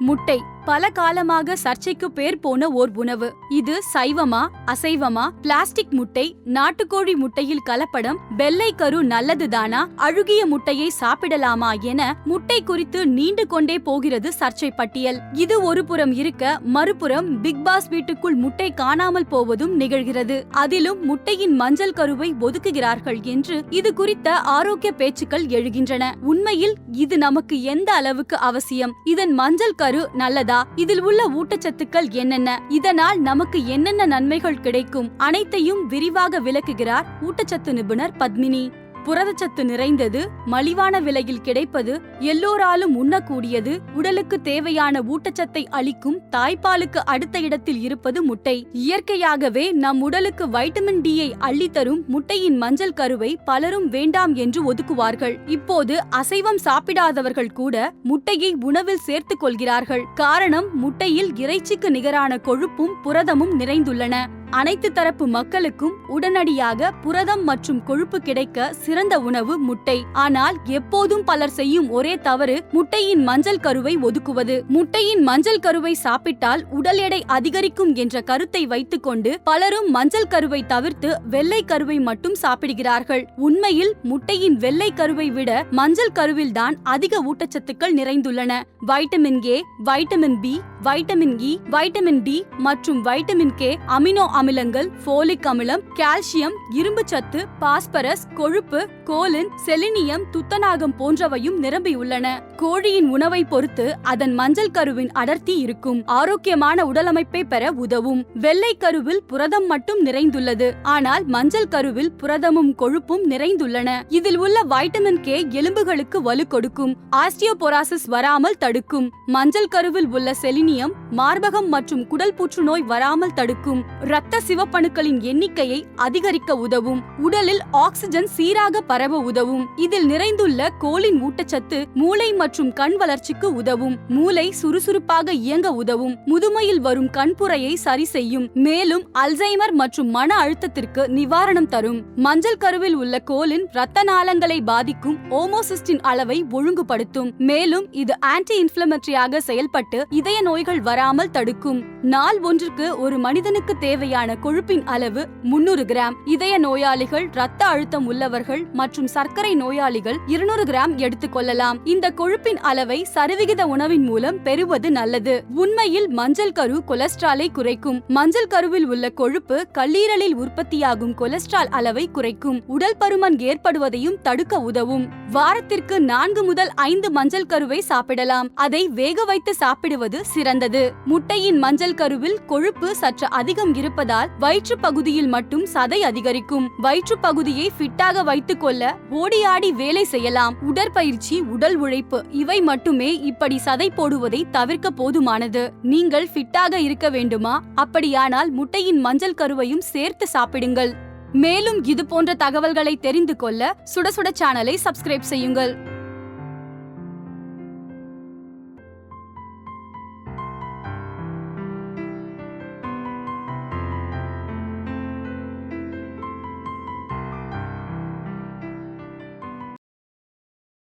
முட்டை. பல காலமாக சர்ச்சைக்கு பேர் போன ஓர் உணவு. இது சைவமா அசைவமா பிளாஸ்டிக் முட்டை நாட்டுக்கோழி முட்டையில் கலப்படம் வெள்ளை கரு நல்லதுதானா அழுகிய முட்டையை சாப்பிடலாமா என முட்டை குறித்து நீண்டு கொண்டே போகிறது சர்ச்சை பட்டியல். இது ஒரு புறம் இருக்க மறுபுறம் பிக் பாஸ் வீட்டுக்குள் முட்டை காணாமல் போவதும் நிகழ்கிறது. அதிலும் முட்டையின் மஞ்சள் கருவை ஒதுக்குகிறார்கள் என்று இது குறித்த ஆரோக்கிய பேச்சுக்கள் எழுகின்றன. உண்மையில் இது நமக்கு எந்த அளவுக்கு அவசியம்? இதன் மஞ்சள் கரு நல்லது? இதில் உள்ள ஊட்டச்சத்துக்கள் என்னென்ன? இதனால் நமக்கு என்னென்ன நன்மைகள் கிடைக்கும்? அனைத்தையும் விரிவாக விளக்குகிறார் ஊட்டச்சத்து நிபுணர் பத்மினி. புரதச்சத்து நிறைந்தது மலிவான விலையில் கிடைப்பது எல்லோராலும் உண்ணக்கூடியது உடலுக்கு தேவையான ஊட்டச்சத்தை அளிக்கும் தாய்ப்பாலுக்கு அடுத்த இடத்தில் இருப்பது முட்டை. இயற்கையாகவே நம் உடலுக்கு வைட்டமின் டியை அள்ளித்தரும் முட்டையின் மஞ்சள் கருவை பலரும் வேண்டாம் என்று ஒதுக்குவார்கள். இப்போது அசைவம் சாப்பிடாதவர்கள் கூட முட்டையை உணவில் சேர்த்துக் கொள்கிறார்கள். காரணம் முட்டையில் இறைச்சிக்கு நிகரான கொழுப்பும் புரதமும் நிறைந்துள்ளன. அனைத்து தரப்பு மக்களுக்கும் உடனடியாக புரதம் மற்றும் கொழுப்பு கிடைக்க சிறந்த உணவு முட்டை. ஆனால் எப்போதும் பலர் செய்யும் ஒரே தவறு முட்டையின் மஞ்சள் கருவை ஒதுக்குவது. முட்டையின் மஞ்சள் கருவை சாப்பிட்டால் உடல் எடை அதிகரிக்கும் என்ற கருத்தை வைத்துக்கொண்டு பலரும் மஞ்சள் கருவை தவிர்த்து வெள்ளை கருவை மட்டும் சாப்பிடுகிறார்கள். உண்மையில் முட்டையின் வெள்ளை கருவை விட மஞ்சள் கருவில்தான் அதிக ஊட்டச்சத்துக்கள் நிறைந்துள்ளன. Vitamin A vitamin B vitamin E vitamin D மற்றும் வைட்டமின் கே அமினோ அமிலங்கள் ஃபோலிக் அமிலம் கால்சியம் இரும்பு சத்து பாஸ்பரஸ் கொழுப்பு கோலின் செலினியம் துத்தநாகம் போன்றவையும் நிரம்பியுள்ளன கோழியின் உணவை பொறுத்து அதன் மஞ்சள் கருவின் அடர்த்தி இருக்கும். ஆரோக்கியமான உடலமைப்பை பெற உதவும். வெள்ளை கருவில் புரதம் மட்டும் நிறைந்துள்ளது. ஆனால் மஞ்சள் கருவில் புரதமும் கொழுப்பும் நிறைந்துள்ளன. இதில் உள்ள வைட்டமின் கே எலும்புகளுக்கு வலு கொடுக்கும். ஆஸ்டியோபொராசிஸ் வராமல் தடுக்கும். மஞ்சள் கருவில் உள்ள செலினியம் மார்பகம் மற்றும் குடல் புற்றுநோய் வராமல் தடுக்கும். இரத்த சிவப்பணுக்களின் எண்ணிக்கையை அதிகரிக்க உதவும். உடலில் ஆக்சிஜன் சீராக பரவ உதவும். இதில் நிறைந்துள்ள கோலின் ஊட்டச்சத்து மூளை மற்றும் கண் வளர்ச்சிக்கு உதவும். மூளை சுறுசுறுப்பாக இயங்க உதவும். முதுமையில் வரும் கண்புரையை சரி செய்யும். மேலும் அல்சைமர் மற்றும் மன அழுத்தத்திற்கு நிவாரணம் தரும். மஞ்சள் கருவில் உள்ள கோலின் இரத்த நாளங்களை பாதிக்கும். ஓமோசிஸ்டின் அளவை ஒழுங்குபடுத்தும். மேலும் இது ஆன்டி இன்ஃபிளமேட்டரியாக செயல்பட்டு இதய நோய்கள் வராமல் தடுக்கும். நாள் ஒன்றுக்கு ஒரு மனிதனுக்கு தேவையான கொழுப்பின் அளவு முன்னூறு கிராம். இதய நோயாளிகள் ரத்த அழுத்தம் உள்ளவர்கள் மற்றும் சர்க்கரை நோயாளிகள் இருநூறு கிராம் எடுத்துக்கொள்ளலாம் இந்த கொழுப்பின் அளவை சரிவிகித உணவின் மூலம் பெறுவது நல்லது. உண்மையில் மஞ்சள் கரு கொலஸ்ட்ராலை குறைக்கும். மஞ்சள் கருவில் உள்ள கொழுப்பு கல்லீரலில் உற்பத்தியாகும் கொலஸ்ட்ரால் அளவை குறைக்கும். உடல் பருமன் ஏற்படுவதையும் தடுக்க உதவும். வாரத்திற்கு நான்கு முதல் ஐந்து மஞ்சள் கருவை சாப்பிடலாம். அதை வேக வைத்து சாப்பிடுவது சிறந்தது. முட்டையின் மஞ்சள் கருவில் கொழுப்பு சற்று அதிகம் இருப்பதால் வயிற்று பகுதியில் மட்டும் சதை அதிகரிக்கும். வயிற்று பகுதியை ஃபிட்டாக வைத்துக் கொள்ள ஓடியாடி வேலை செய்யலாம். உடற்பயிற்சி உடல் உழைப்பு இவை மட்டுமே இப்படி சதை போடுவதை தவிர்க்க போதுமானது. நீங்கள் ஃபிட்டாக இருக்க வேண்டுமா? அப்படியானால் முட்டையின் மஞ்சள் கருவையும் சேர்த்து சாப்பிடுங்கள். மேலும் இது போன்ற தகவல்களை தெரிந்து கொள்ள சுட சுட சேனலை சப்ஸ்கிரைப் செய்யுங்கள்.